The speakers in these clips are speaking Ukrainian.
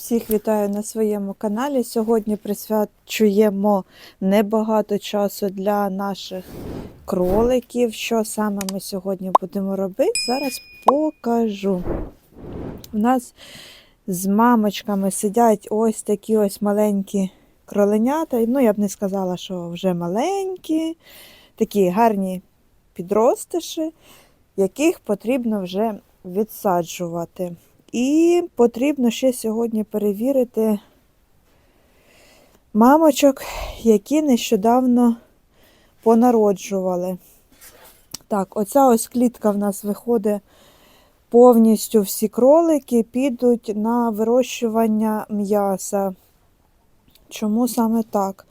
Всіх вітаю на своєму каналі. Сьогодні присвячуємо небагато часу для наших кроликів. Що саме ми сьогодні будемо робити, зараз покажу. У нас з мамочками сидять ось такі ось маленькі кроленята. Ну, я б не сказала, що вже маленькі, такі гарні підростиші, яких потрібно вже відсаджувати. І потрібно ще сьогодні перевірити мамочок, які нещодавно понароджували. Так, оця ось клітка в нас виходить повністю всі кролики підуть на вирощування м'яса. Чому саме так?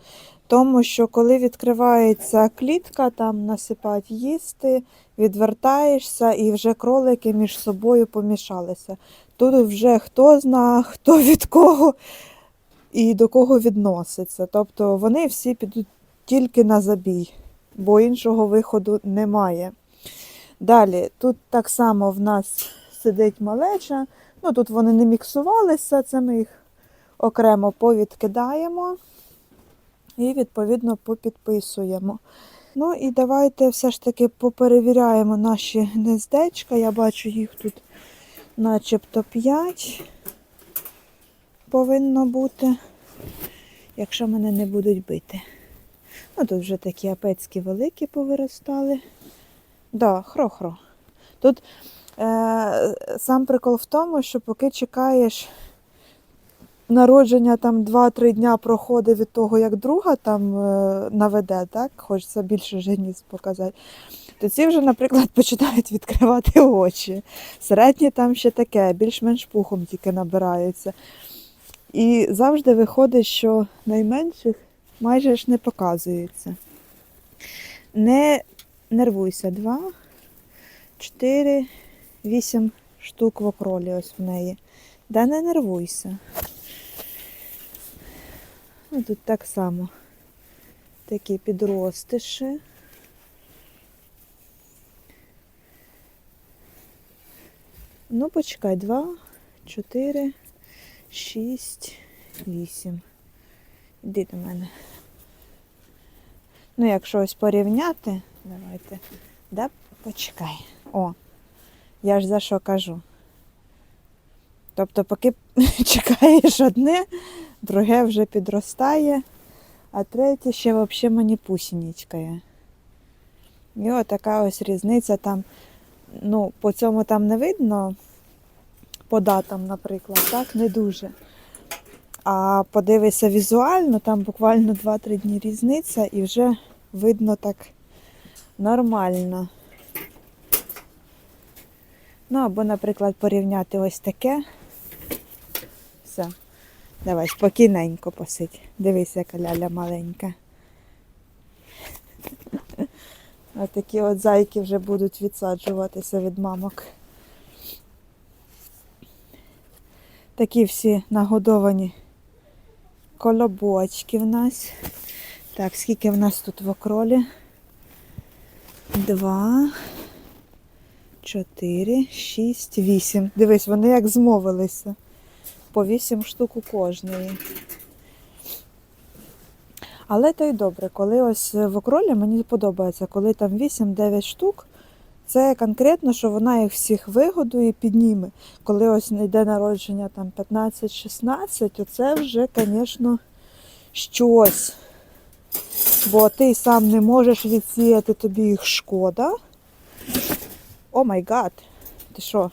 Тому що коли відкривається клітка, там насипать їсти, відвертаєшся і вже кролики між собою помішалися. Тут вже хто зна, хто від кого і до кого відноситься. Тобто вони всі підуть тільки на забій, бо іншого виходу немає. Далі, тут так само в нас сидить малеча. Ну, тут вони не міксувалися, це ми їх окремо повідкидаємо і, відповідно, попідписуємо. Ну і давайте все ж таки поперевіряємо наші гнездечка. Я бачу їх тут начебто 5 повинно бути, якщо мене не будуть бити. Ну, тут вже такі апецькі великі повиростали. Да, хро-хро. Тут е, сам прикол в тому, що поки чекаєш народження там 2-3 дня проходить від того, як друга там е, наведе, так? Хочеться більше женіс показати. То ці вже, наприклад, починають відкривати очі. Середні там ще таке, більш-менш пухом тільки набираються. І завжди виходить, що найменших майже ж не показується. Не нервуйся, два, чотири, вісім штук в окролі ось в неї. Да не нервуйся. Ну, тут так само такі підростиші. Ну, почекай, два, чотири, шість, вісім. Іди до мене. Ну, якщо ось порівняти, давайте. Да, почекай. О, я ж за що кажу. Тобто, поки чекаєш одне, друге вже підростає, а третє ще взагалі маніпусінічкає. І отака ось різниця там, ну, по цьому там не видно, по датам, наприклад, так, не дуже. А подивися візуально, там буквально 2-3 дні різниця і вже видно так нормально. Ну, або, наприклад, порівняти ось таке. Все. Давай, спокійненько посидь. Дивись, яка ляля маленька. Ось такі от зайки вже будуть відсаджуватися від мамок. Такі всі нагодовані колобочки в нас. Так, скільки в нас тут в окролі? Два, чотири, шість, вісім. Дивись, вони як змовилися. По вісім штук у кожної. Але то й добре, коли ось в окролі мені подобається, коли там 8-9 штук, це конкретно, що вона їх всіх вигодує і підніме. Коли ось йде народження там 15-16, то це вже, звісно, щось. Бо ти сам не можеш відсіяти, тобі їх шкода. О май гад, ти що?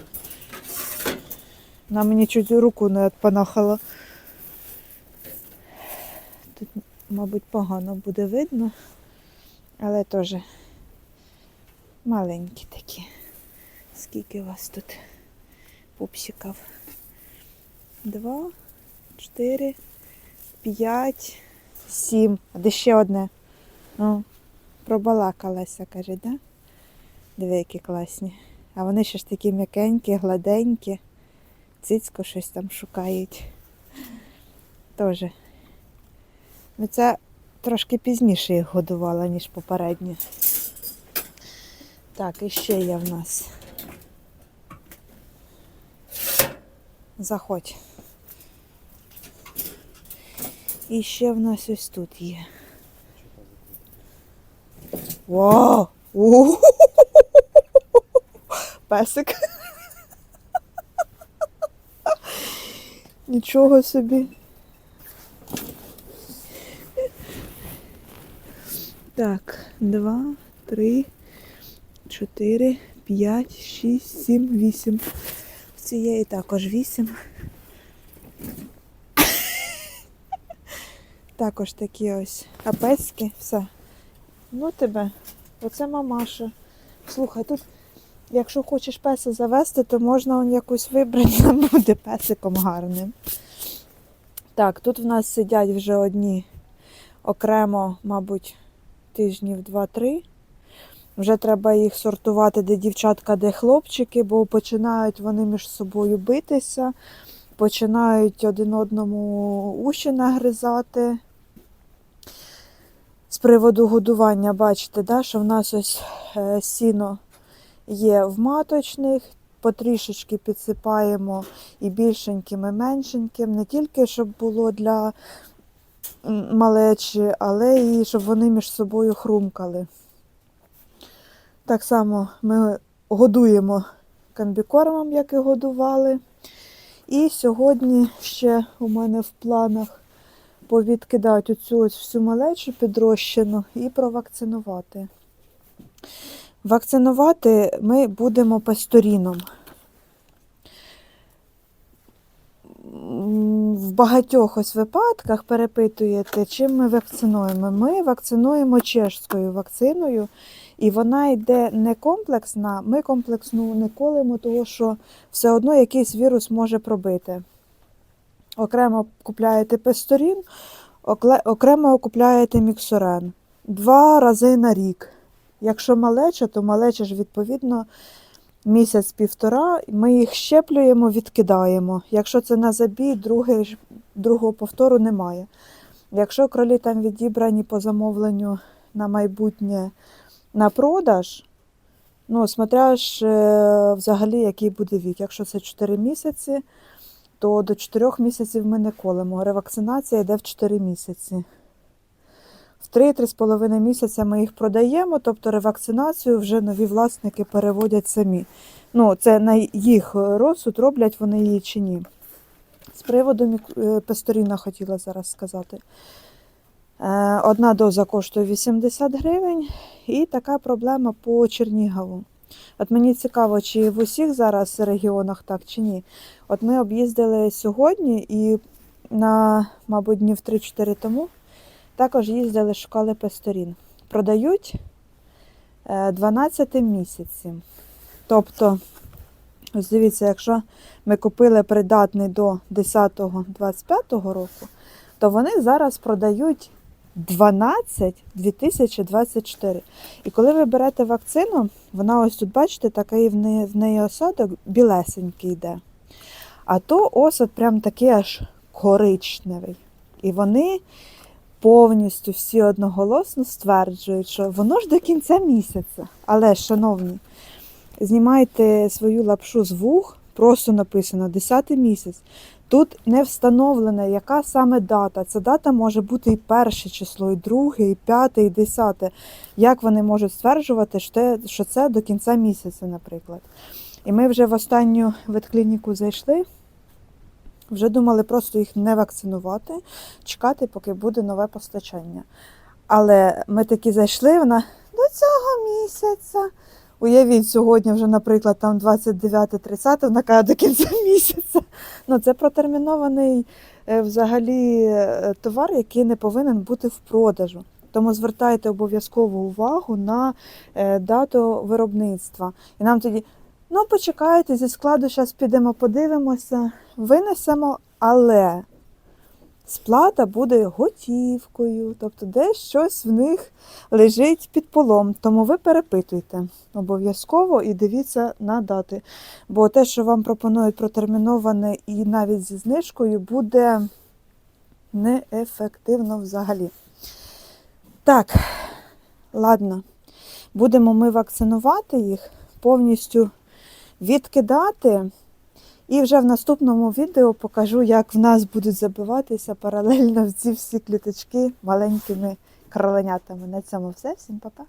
Вона мені чуть руку не понахала. Тут, мабуть, погано буде видно, але теж маленькі такі. Скільки вас тут пупсиків? Два, чотири, п'ять, сім. А де ще одне? Ну, пробалакалася, каже, да? Диви, які класні. А вони ще ж такі м'якенькі, гладенькі. Цицько щось там шукають. Тоже. Ну, це трошки пізніше їх годувала, ніж попереднє. Так, і ще є в нас. Заходь. І ще в нас ось тут є. Вау! Песик. Нічого собі. Так, два, три, чотири, п'ять, шість, сім, вісім. В цієї також вісім. Також такі ось апецькі, все. Ну тебе, оце мамаша. Слухай, тут, якщо хочеш песа завести, то можна он якусь вибрати, буде песиком гарним. Так, тут в нас сидять вже одні окремо, мабуть, тижнів 2-3. Вже треба їх сортувати, де дівчатка, де хлопчики, бо починають вони між собою битися, починають один одному уші нагризати. З приводу годування, бачите, да, що в нас ось е, сіно є в маточних, потрішечки підсипаємо і більшеньким, і меншеньким, не тільки щоб було для малечі, але і щоб вони між собою хрумкали. Так само ми годуємо комбікормом, як і годували. І сьогодні ще у мене в планах повідкидати оцю ось всю малечу підрощену і провакцинувати. Вакцинувати ми будемо пасторіном. В багатьох ось випадках перепитуєте, чим ми вакцинуємо. Ми вакцинуємо чешською вакциною, і вона йде не комплексна. Ми комплексну не колимо, тому що все одно якийсь вірус може пробити. Окремо купляєте песторін, окремо купляєте міксорен. Два рази на рік. Якщо малеча, то малеча ж відповідно місяць-півтора. Ми їх щеплюємо, відкидаємо. Якщо це на забій, другий, другого повтору немає. Якщо кролі там відібрані по замовленню на майбутнє на продаж, ну, смотря е, взагалі, який буде вік. Якщо це 4 місяці, то до 4 місяців ми не колемо. Ревакцинація йде в 4 місяці. В 3-3,5 місяця ми їх продаємо, тобто ревакцинацію вже нові власники переводять самі. Ну, це на їх розсуд, роблять вони її чи ні. З приводу е, песторіна хотіла зараз сказати. Е, Одна доза коштує 80 гривень, і така проблема по Чернігову. От мені цікаво, чи в усіх зараз регіонах так чи ні. От ми об'їздили сьогодні і на, мабуть, днів 3-4 тому також їздили, шукали песторін. Продають е, 12 місяці. Тобто, ось дивіться, якщо ми купили придатний до 10-25 року, то вони зараз продають 12 2024. І коли ви берете вакцину, вона ось тут, бачите, такий в неї осадок білесенький йде. А то осад прям такий аж коричневий. І вони повністю всі одноголосно стверджують, що воно ж до кінця місяця. Але, шановні, знімайте свою лапшу з вух, просто написано 10 місяць. Тут не встановлена, яка саме дата. Ця дата може бути і перше число, і друге, і п'яте, і десяте. Як вони можуть стверджувати, що це до кінця місяця, наприклад. І ми вже в останню ветклініку зайшли. Вже думали просто їх не вакцинувати, чекати, поки буде нове постачання. Але ми таки зайшли, вона до цього місяця. Уявіть, сьогодні вже, наприклад, там 29-30, вона каже до кінця місяця. Ну, це протермінований е, взагалі е, товар, який не повинен бути в продажу. Тому звертайте обов'язково увагу на е, дату виробництва. І нам тоді, ну почекайте, зі складу зараз підемо, подивимося, винесемо, але сплата буде готівкою, тобто десь щось в них лежить під полом. Тому ви перепитуйте обов'язково і дивіться на дати. Бо те, що вам пропонують протерміноване і навіть зі знижкою, буде неефективно взагалі. Так, ладно, будемо ми вакцинувати їх, повністю відкидати. І вже в наступному відео покажу, як в нас будуть забиватися паралельно в ці всі кліточки маленькими кроленятами. На цьому все. Всім па-па!